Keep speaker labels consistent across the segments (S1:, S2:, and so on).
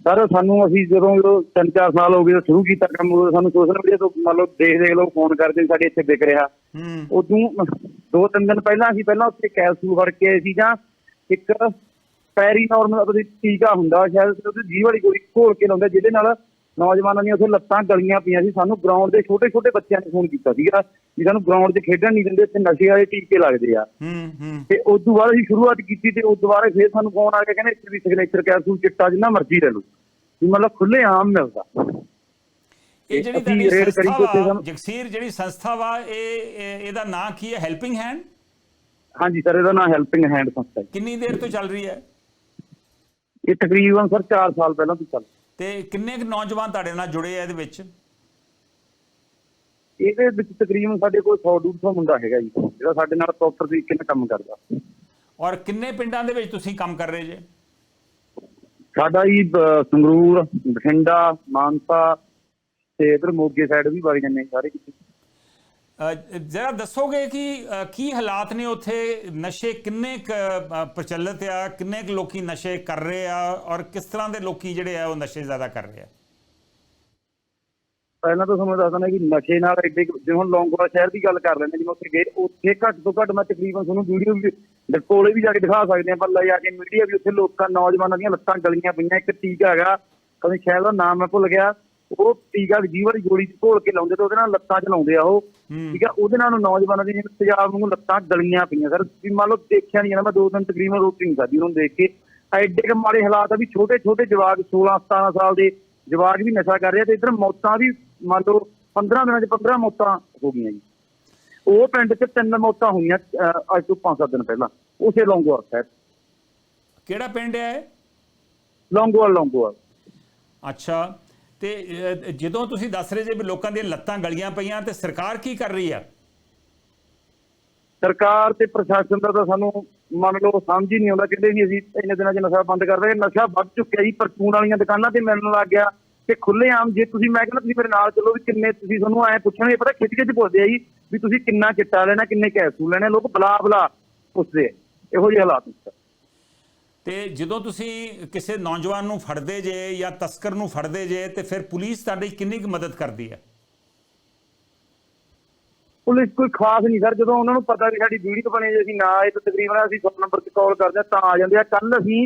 S1: Sir ਸਾਨੂੰ ਅਸੀਂ ਜਦੋਂ ਜਦੋਂ ਤਿੰਨ ਚਾਰ ਸਾਲ ਹੋ ਗਏ ਸ਼ੁਰੂ ਕੀਤਾ ਕੰਮ ਉਦੋਂ ਸਾਨੂੰ ਸੋਸ਼ਲ ਮੀਡੀਆ ਤੋਂ ਮੰਨ ਲਓ ਦੇਖ ਦੇਖ ਲੋਕ ਫੋਨ ਕਰਦੇ ਸਾਡੇ ਇੱਥੇ ਵਿਕ ਰਿਹਾ।
S2: ਹੂੰ।
S1: ਉਦੋਂ ਦੋ ਤਿੰਨ ਦਿਨ ਪਹਿਲਾਂ ਅਸੀਂ ਪਹਿਲਾਂ ਉੱਥੇ ਕੈਪਸੂਲ ਫੜ ਕੇ ਆਏ ਸੀ ਜਾਂ ਇੱਕ ਪੈਰੀ ਨਾਰਮਲ ਉਹਦੀ ਟੀਕਾ ਹੁੰਦਾ ਸ਼ਾਇਦ ਉਹਦੀ ਜੀਵ ਵਾਲੀ ਗੋਲੀ ਘੋਲ ਕੇ ਲਾਉਂਦੇ ਜਿਹਦੇ ਨਾਲ ਨੌਜਵਾਨਾਂ ਦੀਆਂ ਉੱਥੇ ਲੱਤਾਂ ਗਲੀਆਂ ਪਈਆਂ ਸੀ। ਸਾਨੂੰ ਗਰਾਊਂਡ ਦੇ ਛੋਟੇ ਛੋਟੇ ਬੱਚਿਆਂ ਨੇ ਫੋਨ ਕੀਤਾ ਸੀਗਾ। ਵੀ ਸਾਨੂੰ ਗਰਾਊਂਡ 'ਚ ਖੇਡਣ ਨਹੀਂ ਦਿੰਦੇ ਇੱਥੇ ਨਸ਼ੇ ਵਾਲੇ ਟੀਕੇ ਲੱਗਦੇ ਆ।
S2: ਹੂੰ ਹੂੰ।
S1: ਤੇ ਉਸ ਤੋਂ ਬਾਅਦ ਅਸੀਂ ਸ਼ੁਰੂਆਤ ਕੀਤੀ ਤੇ ਉਸ ਦੁਬਾਰਾ ਫੇਰ ਸਾਨੂੰ ਫੋਨ ਆ ਕੇ ਕਹਿੰਦੇ ਇੱਥੇ ਵੀ ਸਿਗਨੇਚਰ ਕੈਪਸੂਲ ਚਿੱਟਾ ਜਿੰਨਾ ਮਰਜ਼ੀ ਲੈ ਲਓ। ਵੀ ਮਤਲਬ ਖੁੱਲੇ ਆਮ ਮਿਲਦਾ।
S2: ਇਹ ਜਿਹੜੀ ਤੁਹਾਡੀ ਸੰਸਥਾ
S1: ਤੇ
S2: ਜਗਸੀਰ ਜਿਹੜੀ ਸੰਸਥਾ ਵਾ ਇਹ ਇਹ- ਇਹਦਾ ਨਾਂ ਕੀ ਹੈ? ਹੈਲਪਿੰਗ ਹੈਂਡ
S1: ਹਾਂਜੀ ਸਰ ਇਹਦਾ ਨਾਮ ਹੈਲਪਿੰਗ ਹੈਂਡ ਸੰਸਥਾ ਹੈ।
S2: ਕਿੰਨੀ ਦੇਰ ਤੋਂ ਚੱਲ ਰਹੀ ਹੈ?
S1: ਇਹ ਤਕਰੀਬਨ ਸਰ 4 ਸਾਲ ਪਹਿਲਾਂ ਤੋਂ ਚੱਲ
S2: ਤੇ ਕਿੰਨੇ ਕੁ ਨੌਜਵਾਨ ਤੁਹਾਡੇ ਨਾਲ ਜੁੜੇ ਆ ਇਹਦੇ ਵਿੱਚ?
S1: ਇਹਦੇ ਵਿੱਚ ਤਕਰੀਬਨ ਸਾਡੇ ਕੋਲ 100 150 ਮੁੰਡਾ ਹੈਗਾ ਜੀ ਜਿਹੜਾ ਸਾਡੇ ਨਾਲ ਪ੍ਰੋਪਰ ਤਰੀਕੇ ਨਾਲ ਕੰਮ ਕਰਦਾ।
S2: ਔਰ ਕਿੰਨੇ ਪਿੰਡਾਂ ਦੇ ਵਿੱਚ ਤੁਸੀਂ ਕੰਮ ਕਰ ਰਹੇ ਜੇ?
S1: ਸਾਡਾ ਜੀ ਸੰਗਰੂਰ ਬਠਿੰਡਾ ਮਾਨਸਾ ਤੇ ਇਧਰ ਮੋਗੇ ਸਾਈਡ ਵੀ ਵਗ ਜਾਂਦੇ ਸਾਰੇ ਕਿਤੇ।
S2: ਜ਼ਰਾ ਦੱਸੋਗੇ ਕਿ ਕੀ ਹਾਲਾਤ ਨੇ ਉੱਥੇ? ਨਸ਼ੇ ਕਿੰਨੇ ਕੁ, ਪ੍ਰਚਲਿਤ ਆ? ਕਿੰਨੇ ਕੁ ਲੋਕੀ ਨਸ਼ੇ ਕਰ ਰਹੇ ਆ? ਔਰ ਕਿਸ ਤਰ੍ਹਾਂ ਦੇ ਲੋਕੀ ਜਿਹੜੇ ਆ ਉਹ ਨਸ਼ੇ ਜ਼ਿਆਦਾ ਕਰ ਰਹੇ ਆ?
S1: ਪਹਿਲਾਂ ਤਾਂ ਤੁਹਾਨੂੰ ਦੱਸਦਾ ਕਿ ਨਸ਼ੇ ਨਾਲ ਐਡੇ ਜਿਵੇਂ ਹੁਣ ਲੌਂਗੋਵਾਲ ਸ਼ਹਿਰ ਦੀ ਗੱਲ ਕਰ ਲੈਂਦੇ ਜਿਵੇਂ ਉੱਥੇ ਗਏ ਉੱਥੇ ਘੱਟ ਤੋਂ ਘੱਟ ਮੈਂ ਤਕਰੀਬਨ ਤੁਹਾਨੂੰ ਵੀਡੀਓ ਵੀ ਕੋਲੇ ਵੀ ਜਾ ਕੇ ਦਿਖਾ ਸਕਦੇ ਆ ਪਰ ਲੈ ਜਾ ਕੇ ਮੀਡੀਆ ਵੀ ਉੱਥੇ ਲੋਕਾਂ ਨੌਜਵਾਨਾਂ ਦੀਆਂ ਲੱਤਾਂ ਗਲੀਆਂ ਪਈਆਂ ਇੱਕ ਟੀਕਾ ਹੈਗਾ ਕਦੇ ਸ਼ਹਿਰ ਦਾ ਨਾਮ ਮੈਂ ਭੁੱਲ ਗਿਆ। ਉਹ ਟੀਕਾ ਜੀਵ ਵਾਲੀ ਗੋਲੀ ਚ ਘੋਲ ਕੇ ਲਾਉਂਦੇ ਤੇ ਉਹਦੇ ਨਾਲ ਲੱਤਾਂ ਚ ਲਾਉਂਦੇ ਆ ਉਹ। ਠੀਕ ਆ? ਉਹਦੇ ਨਾਲ ਨੌਜਵਾਨਾਂ ਦੀ ਜਿਵੇਂ ਪੰਜਾਬ ਨੂੰ ਲੱਤਾਂ ਗਲੀਆਂ ਪਈਆਂ ਸਰ। ਵੀ ਮੰਨ ਲਓ ਦੇਖਿਆ ਨਹੀਂ ਜਾਂਦਾ ਮੈਂ ਦੋ ਦਿਨ ਤਕਰੀਬਨ ਰੋਟੀ ਨਹੀਂ ਖਾਧੀ ਉਹਨੂੰ ਦੇਖ ਕੇ। ਐਡੇ ਕੁ ਮਾੜੇ ਹਾਲਾਤ ਆ ਵੀ ਛੋਟੇ ਛੋਟੇ ਜਵਾਕ 16 17 ਸਾਲ ਦੇ ਜਵਾਕ ਵੀ ਨਸ਼ਾ ਕਰ ਰਹੇ ਤੇ ਇਧਰ ਮੌਤਾਂ ਵੀ ਮੰਨ ਲਓ 15 ਦਿਨਾਂ 'ਚ 15 ਮੌਤਾਂ ਹੋ ਗਈਆਂ ਜੀ। ਉਹ ਪਿੰਡ 'ਚ ਤਿੰਨ ਮੌਤਾਂ ਹੋਈਆਂ ਅੱਜ ਤੋਂ 5-7 ਦਿਨ ਪਹਿਲਾਂ। ਉਸੇ ਲੌਂਗੋਵਾਲ ਸਾਹਿਬ।
S2: ਕਿਹੜਾ ਪਿੰਡ ਹੈ?
S1: ਲੌਂਗੋਵਾਲ ਲੌਂਗੋਵਾਲ।
S2: ਅੱਛਾ। ਤੇ ਜਦੋਂ ਤੁਸੀਂ ਦੱਸ ਰਹੇ ਜੇ ਵੀ ਲੋਕਾਂ ਦੀਆਂ ਲੱਤਾਂ ਗਲੀਆਂ ਪਈਆਂ ਤੇ ਸਰਕਾਰ ਕੀ ਕਰ ਰਹੀ ਆ?
S1: ਸਰਕਾਰ ਤੇ ਪ੍ਰਸ਼ਾਸਨ ਦਾ ਤਾਂ ਸਾਨੂੰ ਮੰਨ ਲਓ ਸਮਝ ਹੀ ਨਹੀਂ ਆਉਂਦਾ ਕਿਤੇ ਵੀ ਅਸੀਂ ਇੰਨੇ ਦਿਨਾਂ 'ਚ ਨਸ਼ਾ ਬੰਦ ਕਰ ਰਹੇ ਨਸ਼ਾ ਵੱਧ ਚੁੱਕਿਆ ਜੀ, ਪਰਚੂਨ ਵਾਲੀਆਂ ਦੁਕਾਨਾਂ ਤੇ ਮਿਲਣ ਲੱਗ ਗਿਆ ਤੇ ਖੁੱਲੇ ਆਮ ਜੇ ਤੁਸੀਂ, ਮੈਂ ਕਹਿੰਦਾ ਤੁਸੀਂ ਮੇਰੇ ਨਾਲ ਚੱਲੋ ਵੀ ਕਿੰਨੇ ਤੁਸੀਂ ਤੁਹਾਨੂੰ ਐ ਪੁੱਛਣਗੇ, ਪਤਾ ਖਿੱਚ ਖਿੱਚ ਪੁੱਛਦੇ ਆ ਜੀ ਵੀ ਤੁਸੀਂ ਕਿੰਨਾ ਚਿੱਟਾ ਲੈਣਾ, ਕਿੰਨੇ ਕੈਪਸੂਲ ਲੈਣੇ, ਲੋਕ ਬਲਾ ਬਲਾ ਪੁੱਛਦੇ ਆ, ਇਹੋ ਜਿਹੇ ਹਾਲਾਤ ਨੇ।
S2: ਤੇ ਜਦੋਂ ਤੁਸੀਂ ਕਿਸੇ ਨੌਜਵਾਨ ਨੂੰ ਫੜਦੇ ਜੇ ਜਾਂ ਤਸਕਰ ਨੂੰ ਫੜਦੇ ਜੇ ਤੇ ਫਿਰ ਪੁਲਿਸ ਤੁਹਾਡੀ ਕਿੰਨੀ ਕੁ ਮਦਦ ਕਰਦੀ ਹੈ?
S1: ਪੁਲਿਸ ਕੋਈ ਖਾਸ ਨਹੀਂ ਸਰ ਜਦੋਂ ਉਹਨਾਂ ਨੂੰ ਪਤਾ ਵੀ ਸਾਡੀ ਵੀਡੀਓ ਬਣੀ ਜੇ ਅਸੀਂ ਨਾ ਆਏ ਤਾਂ ਤਕਰੀਬਨ ਅਸੀਂ 100 ਨੰਬਰ ਤੇ ਕਾਲ ਕਰਦੇ ਤਾਂ ਆ ਜਾਂਦੇ ਆ। ਕੱਲ ਅਸੀਂ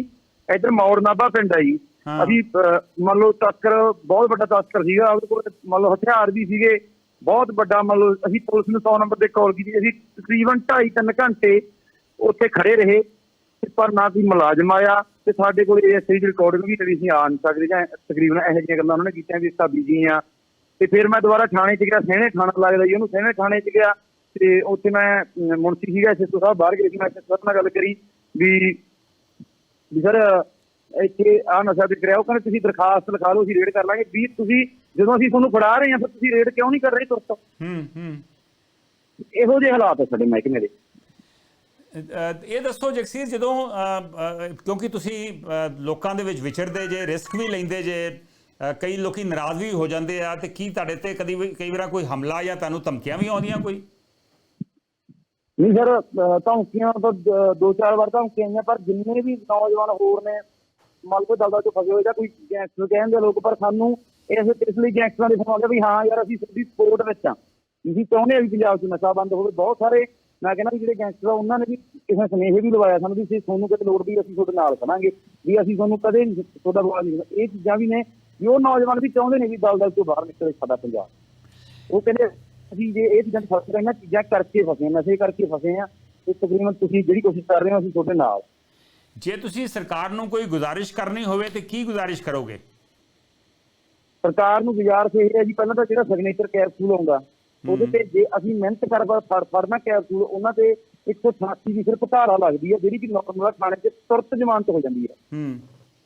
S1: ਇੱਧਰ ਮੌੜ ਨਾਭਾ ਪਿੰਡ ਆ ਜੀ
S2: ਹਾਂ।
S1: ਅਸੀਂ ਮੰਨ ਲਓ ਤਸਕਰ ਬਹੁਤ ਵੱਡਾ ਤਸਕਰ ਸੀਗਾ ਉਹਦੇ ਕੋਲ ਮੰਨ ਲਓ ਹਥਿਆਰ ਵੀ ਸੀਗੇ ਬਹੁਤ ਵੱਡਾ ਮੰਨ ਲਓ ਅਸੀਂ ਪੁਲਿਸ ਨੂੰ 100 ਨੰਬਰ ਤੇ ਕਾਲ ਕੀਤੀ। ਅਸੀਂ ਤਕਰੀਬਨ 2.5 3 ਘੰਟੇ ਉੱਥੇ ਖੜੇ ਰਹੇ। ਪਰ ਨਾ ਕੋਈ ਮੁਲਾਜ਼ਮ ਆਇਆ ਤੇ ਸਾਡੇ ਕੋਲ ਇਹ ਸਹੀ ਰਿਕਾਰਡਿੰਗ ਵੀ ਨਹੀਂ ਸੀ ਆ ਨਹੀਂ ਸਕਦੇ ਜਾਂ ਤਕਰੀਬਨ ਇਹੋ ਜਿਹੀਆਂ ਗੱਲਾਂ ਉਹਨਾਂ ਨੇ ਕੀਤੀਆਂ ਵੀ ਅਸੀਂ ਬੀਜੀ ਆ ਤੇ ਫਿਰ ਮੈਂ ਦੁਬਾਰਾ ਥਾਣੇ 'ਚ ਗਿਆ ਸਹਿਣੇ ਥਾਣਾ ਲੱਗਦਾ ਜੀ ਉਹਨੂੰ ਸਹਿਣੇ ਥਾਣੇ 'ਚ ਗਿਆ ਤੇ ਉੱਥੇ ਮੈਂ ਮੁਨਸੀ ਸੀਗਾ ਐਸਐਸਓ ਸਾਹਿਬ ਬਾਹਰ ਗਏ ਸੀ ਮੈਂ ਐਸਐਸਓ ਨਾਲ ਗੱਲ ਕਰੀ ਵੀ ਵੀ ਸਰ ਇੱਥੇ ਆ ਨਸ਼ਾ ਵਿਕ ਰਿਹਾ। ਉਹ ਕਹਿੰਦੇ ਤੁਸੀਂ ਦਰਖਾਸਤ ਲਿਖਾ ਲਓ ਅਸੀਂ ਰੇਡ ਕਰ ਲਾਂਗੇ। ਵੀ ਤੁਸੀਂ ਜਦੋਂ ਅਸੀਂ ਤੁਹਾਨੂੰ ਫੜਾ ਰਹੇ ਹਾਂ ਫਿਰ ਤੁਸੀਂ ਰੇਡ ਕਿਉਂ ਨਹੀਂ ਕਰ ਰਹੇ ਤੁਰਤ?
S2: ਹੂੰ ਹੂੰ।
S1: ਇਹੋ ਜਿਹੇ ਹਾਲਾਤ ਆ ਸਾਡੇ ਮਹਿਕਮੇ ਦੇ।
S2: ਇਹ ਦੱਸੋ ਜਗਸੀਰ, ਜਦੋਂ ਕਿਉਂਕਿ ਤੁਸੀਂ ਲੋਕਾਂ ਦੇ ਵਿੱਚ ਵਿਚਰਦੇ ਜੇ, ਰਿਸਕ ਵੀ ਲੈਂਦੇ ਜੇ ਕਈ ਲੋਕੀ ਨਾਰਾਜ਼ ਵੀ ਹੋ ਜਾਂਦੇ ਆ, ਤੇ ਕੀ ਤੁਹਾਡੇ ਤੇ ਕਦੀ ਕਈ ਵਾਰ ਕੋਈ ਹਮਲਾ ਜਾਂ ਤੁਹਾਨੂੰ ਧਮਕੀਆਂ ਵੀ ਆਉਂਦੀਆਂ ਕੋਈ?
S1: ਨਹੀਂ ਸਰ ਧਮਕੀਆਂ ਤਾਂ ਦੋ ਚਾਰ ਵਾਰ ਧਮਕੀਆਂ ਆਈਆਂ, ਪਰ ਜਿੰਨੇ ਵੀ ਨੌਜਵਾਨ ਹੋਰ ਨੇ ਮੰਨ ਲਓ ਚ ਫਸੇ ਹੋਏ, ਜਾਂ ਕੋਈ ਗੈਂਗਸਟਰ ਕਹਿੰਦੇ ਲੋਕ, ਪਰ ਸਾਨੂੰ ਇਸ ਇਸ ਲਈ ਗੈਂਗਸਟਰਾਂ ਦੇ ਫੋਨ ਵੀ ਹਾਂ ਯਾਰ ਅਸੀਂ ਸਿੱਧੀ ਸਪੋਰਟ ਵਿੱਚ ਆ। ਅਸੀਂ ਚਾਹੁੰਦੇ ਆ ਵੀ ਪੰਜਾਬ 'ਚ ਨਸ਼ਾ ਬੰਦ ਹੋਵੇ, ਬਹੁਤ ਸਾਰੇ ਮੈਂ ਕਹਿੰਦਾ ਵੀ ਜਿਹੜੇ ਗੈਂਗਸਟਰ ਆ ਉਹਨਾਂ ਨੇ ਵੀ ਕਿਸੇ ਸੁਨੇਹੇ ਵੀ ਲਵਾਇਆ ਸਾਨੂੰ ਵੀ ਤੁਹਾਨੂੰ ਕਿਤੇ ਲੋੜ ਵੀ ਅਸੀਂ ਤੁਹਾਡੇ ਨਾਲ ਖੜਾਂਗੇ ਵੀ ਅਸੀਂ ਤੁਹਾਨੂੰ ਕਦੇ ਨਹੀਂ ਤੁਹਾਡਾ ਰੋਲ ਨਹੀਂ। ਇਹ ਚੀਜ਼ਾਂ ਵੀ ਨੇ ਵੀ ਉਹ ਨੌਜਵਾਨ ਵੀ ਚਾਹੁੰਦੇ ਨੇ ਵੀ ਦਲਦਲ ਤੋਂ ਬਾਹਰ ਨਿਕਲੇ ਸਾਡਾ ਪੰਜਾਬ। ਉਹ ਕਹਿੰਦੇ ਅਸੀਂ ਜੇ ਇਹ ਚੀਜ਼ਾਂ ਫਸ ਰਹੇ ਹਾਂ ਚੀਜ਼ਾਂ ਕਰਕੇ ਫਸੇ ਨਸ਼ੇ ਕਰਕੇ ਫਸੇ ਹਾਂ ਤੇ ਤਕਰੀਬਨ ਤੁਸੀਂ ਜਿਹੜੀ ਕੋਸ਼ਿਸ਼ ਕਰ ਰਹੇ ਹੋ ਅਸੀਂ ਤੁਹਾਡੇ ਨਾਲ।
S2: ਜੇ ਤੁਸੀਂ ਸਰਕਾਰ ਨੂੰ ਕੋਈ ਗੁਜ਼ਾਰਿਸ਼ ਕਰਨੀ ਹੋਵੇ ਤੇ ਕੀ ਗੁਜ਼ਾਰਿਸ਼ ਕਰੋਗੇ?
S1: ਸਰਕਾਰ ਨੂੰ ਗੁਜ਼ਾਰਿਸ਼ ਇਹ ਹੈ ਜੀ ਪਹਿਲਾਂ ਤਾਂ ਜਿਹੜਾ ਸਿਗਨੇਚਰ ਕੈਪਸੂਲ ਆਉਂਦਾ ਉਹਦੇ ਤੇ ਜੇ ਅਸੀਂ ਮਿਹਨਤ ਕਰ ਕਰ ਫੜ- ਫੜਨਾ ਕੈਪਸੂਲ ਉਹਨਾਂ ਤੇ 188 ਦੀ ਸਿਰਫ ਧਾਰਾ ਲੱਗਦੀ ਹੈ ਜਿਹੜੀ ਕਿ ਨਾਰਮਲ ਥਾਣੇ 'ਚ ਤੁਰਤ ਜ਼ਮਾਨਤ ਹੋ ਜਾਂਦੀ ਹੈ।
S2: ਹੂੰ।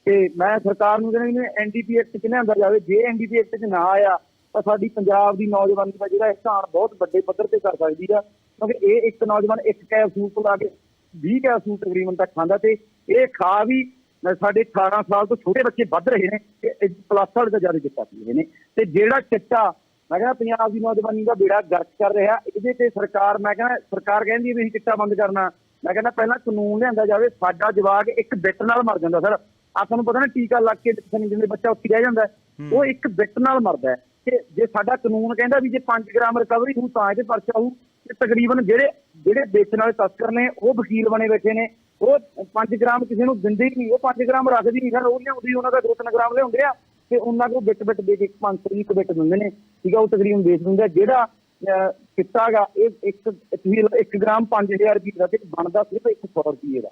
S1: ਤੇ ਮੈਂ ਸਰਕਾਰ ਨੂੰ ਕਹਿੰਦਾ ਵੀ ਐਨਡੀਪੀ ਐਕਟ 'ਚ ਲਿਆਂਦਾ ਜਾਵੇ ਜੇ ਐਨਡੀਪੀ ਐਕਟ 'ਚ ਨਾ ਆਇਆ ਤਾਂ ਸਾਡੀ ਪੰਜਾਬ ਦੀ ਨੌਜਵਾਨੀ ਦਾ ਜਿਹੜਾ ਇਸਹਾਨ ਬਹੁਤ ਵੱਡੇ ਪੱਧਰ ਤੇ ਕਰ ਸਕਦੀ ਆ ਕਿਉਂਕਿ ਇਹ ਇੱਕ ਨੌਜਵਾਨ ਇੱਕ ਕੈਪਸੂਲ ਤੋਂ ਲਾ ਕੇ 20 ਕੈਪਸੂਲ ਤਕਰੀਬਨ ਤੱਕ ਖਾਂਦਾ ਤੇ ਇਹ ਖਾ ਵੀ ਸਾਡੇ 18 ਸਾਲ ਤੋਂ ਛੋਟੇ ਬੱਚੇ ਵੱਧ ਰਹੇ ਨੇ ਤੇ ਪਲੱਸ ਵਾਲੇ ਤਾਂ ਜ਼ਿਆਦਾ ਚਿੱਟਾ ਪੀ ਰਹੇ ਨੇ। ਤੇ ਜਿਹੜਾ ਚਿੱਟਾ ਮੈਂ ਕਹਿੰਦਾ ਪੰਜਾਬ ਦੀ ਨੌਜਵਾਨੀ ਦਾ ਬੇੜਾ ਗਰਕ ਕਰ ਰਿਹਾ। ਇਹਦੇ ਤੇ ਸਰਕਾਰ ਮੈਂ ਕਹਿੰਦਾ ਸਰਕਾਰ ਕਹਿੰਦੀ ਵੀ ਅਸੀਂ ਚਿੱਟਾ ਬੰਦ ਕਰਨਾ। ਮੈਂ ਕਹਿੰਦਾ ਪਹਿਲਾਂ ਕਾਨੂੰਨ ਲਿਆਂਦਾ ਜਾਵੇ ਸਾਡਾ ਜਵਾਕ ਇੱਕ ਬਿੱਟ ਨਾਲ ਮਰ ਜਾਂਦਾ ਸਰ। ਆਪਾਂ ਨੂੰ ਪਤਾ ਨਾ ਟੀਕਾ ਲੱਗ ਕੇ ਜਿੰਦੇ ਬੱਚਾ ਉੱਥੇ ਰਹਿ ਜਾਂਦਾ। ਉਹ ਇੱਕ ਬਿੱਟ ਨਾਲ ਮਰਦਾ ਤੇ ਜੇ ਸਾਡਾ ਕਾਨੂੰਨ ਕਹਿੰਦਾ ਵੀ ਜੇ 5 ਗ੍ਰਾਮ ਰਿਕਵਰੀ ਹੋਊ ਤਾਂ ਇਹਦੇ ਪਰਚਾ ਹੋਊ। ਤੇ ਤਕਰੀਬਨ ਜਿਹੜੇ ਜਿਹੜੇ ਵੇਚਣ ਵਾਲੇ ਤਸਕਰ ਨੇ ਉਹ ਵਕੀਲ ਬਣੇ ਬੈਠੇ ਨੇ। ਉਹ 5 ਗ੍ਰਾਮ ਕਿਸੇ ਨੂੰ ਦਿੰਦੇ ਹੀ ਨਹੀਂ। ਉਹ 5 ਗ੍ਰਾਮ ਰੱਖਦੀ ਨਹੀਂ ਸਰ। ਉਹ ਲਿਆਉਂਦੀ ਉਹਨਾਂ ਦਾ 2-3 ਗ੍ਰਾਮ ਲਿਆਉਂਦੇ ਆ। ਤੇ ਉਹਨਾਂ ਕੋਲ ਬਿੱਟ ਬਿੱਟ ਦੇ ਕੇ 500 ਦੀ ਬਿੱਟ ਦਿੰਦੇ ਨੇ ਠੀਕ ਆ ਉਹ ਤਕਰੀਬਨ ਵੇਚ ਦਿੰਦੇ ਜਿਹੜਾ ਅਹ, ਚਿੱਟਾ ਗਾ ਇਹ ਇੱਕ ਤੁਸੀਂ 1 ਗ੍ਰਾਮ 5000 ਰੁਪਏ ਦਾ ਤੇ ਬਣਦਾ ਸਿਰਫ 100 ਰੁਪਏ ਦਾ।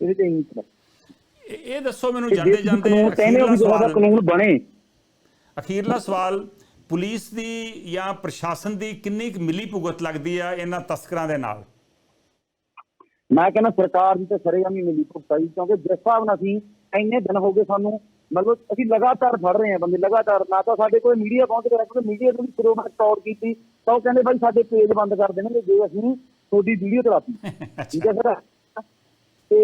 S1: ਇਹਦੇ ਤੇ ਇੰਨੀ
S2: ਇਹ ਦੱਸੋ ਮੈਨੂੰ ਜਾਂਦੇ ਜਾਂਦੇ
S1: ਜਿਹੜਾ
S2: ਸਵਾਲ
S1: ਕਾਨੂੰਨ ਬਣੇ।
S2: ਅਖੀਰਲਾ ਸਵਾਲ ਪੁਲਿਸ ਦੀ ਜਾਂ ਪ੍ਰਸ਼ਾਸਨ ਦੀ ਕਿੰਨੀ ਕੁ ਮਿਲੀ ਭੁਗਤ ਲੱਗਦੀ ਆ ਇਹਨਾਂ ਤਸਕਰਾਂ ਦੇ ਨਾਲ?
S1: ਮੈਂ ਕਹਿੰਦਾ ਸਰਕਾਰ ਦੀ ਤਾਂ ਸਰੇਆਮ ਮਿਲੀ ਭੁਗਤਾ ਜੀ ਕਿਉਂਕਿ ਜਿਸ ਹਿਸਾਬ ਨਾਲ ਅਸੀਂ ਇੰਨੇ ਦਿਨ ਹੋ ਗਏ ਸਾਨੂੰ ਮਤਲਬ ਅਸੀਂ ਲਗਾਤਾਰ ਫੜ ਰਹੇ ਹਾਂ ਬੰਦੇ ਲਗਾਤਾਰ ਨਾ ਤਾਂ ਸਾਡੇ ਕੋਲ ਮੀਡੀਆ ਪਹੁੰਚ ਰਿਹਾ ਕਿਉਂਕਿ ਮੀਡੀਆ ਨੂੰ ਵੀ ਸਿਰੋਂ ਮੈਂ ਤੌੜ ਕੀਤੀ ਤਾਂ ਉਹ ਕਹਿੰਦੇ ਬਾਈ ਸਾਡੇ ਪੇਜ ਬੰਦ ਕਰ ਦੇਣਗੇ ਜੇ ਅਸੀਂ ਤੁਹਾਡੀ ਵੀਡੀਓ ਚਲਾਤੀ। ਠੀਕ ਹੈ ਸਰ? ਤੇ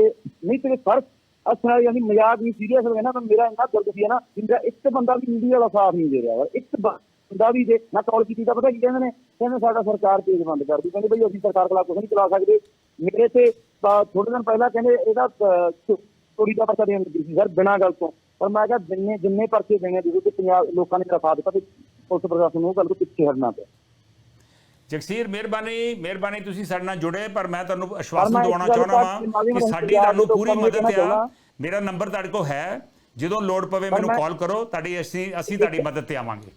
S1: ਨਹੀਂ ਤੇ ਸਰ ਅਸਲ ਯਾਨੀ ਮਜ਼ਾਕ ਨਹੀਂ ਸੀਰੀਅਸ ਹੋ ਗਿਆ ਨਾ ਮੇਰਾ ਇੰਨਾ ਦੁਰਦ ਸੀ ਨਾ ਕਿ ਮੇਰਾ ਇੱਕ ਬੰਦਾ ਵੀ ਮੀਡੀਆ ਵਾਲਾ ਸਾਥ ਨਹੀਂ ਦੇ ਰਿਹਾ ਵਾ। ਇੱਕ ਬੰਦਾ ਵੀ ਦੇ ਮੈਂ ਕਾਲ ਕੀਤੀ ਤਾਂ ਪਤਾ ਕੀ ਕਹਿੰਦੇ ਨੇ? ਕਹਿੰਦੇ ਸਾਡਾ ਸਰਕਾਰ ਪੇਜ ਬੰਦ ਕਰ ਦੂ ਕਹਿੰਦੇ ਬਈ ਅਸੀਂ ਸਰਕਾਰ ਖਿਲਾਫ ਕੁਝ ਨਹੀਂ ਚਲਾ ਸਕਦੇ। ਮੇਰੇ ਤੇ ਥੋੜੇ ਦਿਨ ਪਹਿਲਾਂ ਕਹਿੰਦੇ ਇਹਦਾ ਚੋਰੀ ਦਾ ਪਰਚਾ ਦੇਣ ਲੱਗੀ ਸੀ ਸਰ ਬਿਨਾਂ ਗੱਲ ਤੋਂ। ਪਰ ਮੈਂ ਕਿਹਾ ਜਿੰਨੇ ਜਿੰਨੇ ਪਰਚੇ ਦੇਣੇ ਜਿਹਦੇ ਤੇ ਪੰਜਾਬ ਲੋਕਾਂ ਨੇ ਰਫਾ ਦਿੱਤਾ ਤੇ ਪੁਲਿਸ ਪ੍ਰਸ਼ਾਸਨ ਨੂੰ ਉਹ ਗੱਲ ਤੋਂ ਪਿੱਛੇ ਹਟਣਾ ਪਿਆ।
S2: ਜਗਸੀਰ ਮਿਹਰਬਾਨੀ ਮਿਹਰਬਾਨੀ ਤੁਸੀਂ ਸਾਡੇ ਨਾਲ ਜੁੜੇ ਪਰ ਮੈਂ ਤੁਹਾਨੂੰ
S1: ਇੱਕ
S2: ਦਿਵਾਉਣਾ ਚਾਹੁੰਦਾ
S1: ਮਾਲੀ
S2: ਕਿ ਸਾਡੀ ਤੁਹਾਨੂੰ ਪੂਰੀ ਮਦਦ ਆ। ਮੇਰਾ ਨੰਬਰ ਤੁਹਾਡੇ ਕੋਲ ਹੈ। ਜਦੋਂ ਲੋੜ ਪਵੇ ਮੈਨੂੰ ਕਾਲ ਕਰੋ ਤੁਹਾਡੀ ਅਸੀਂ ਅਸੀਂ ਤੁਹਾਡੀ ਮਦਦ ਤੇ ਆਵਾਂਗੇ।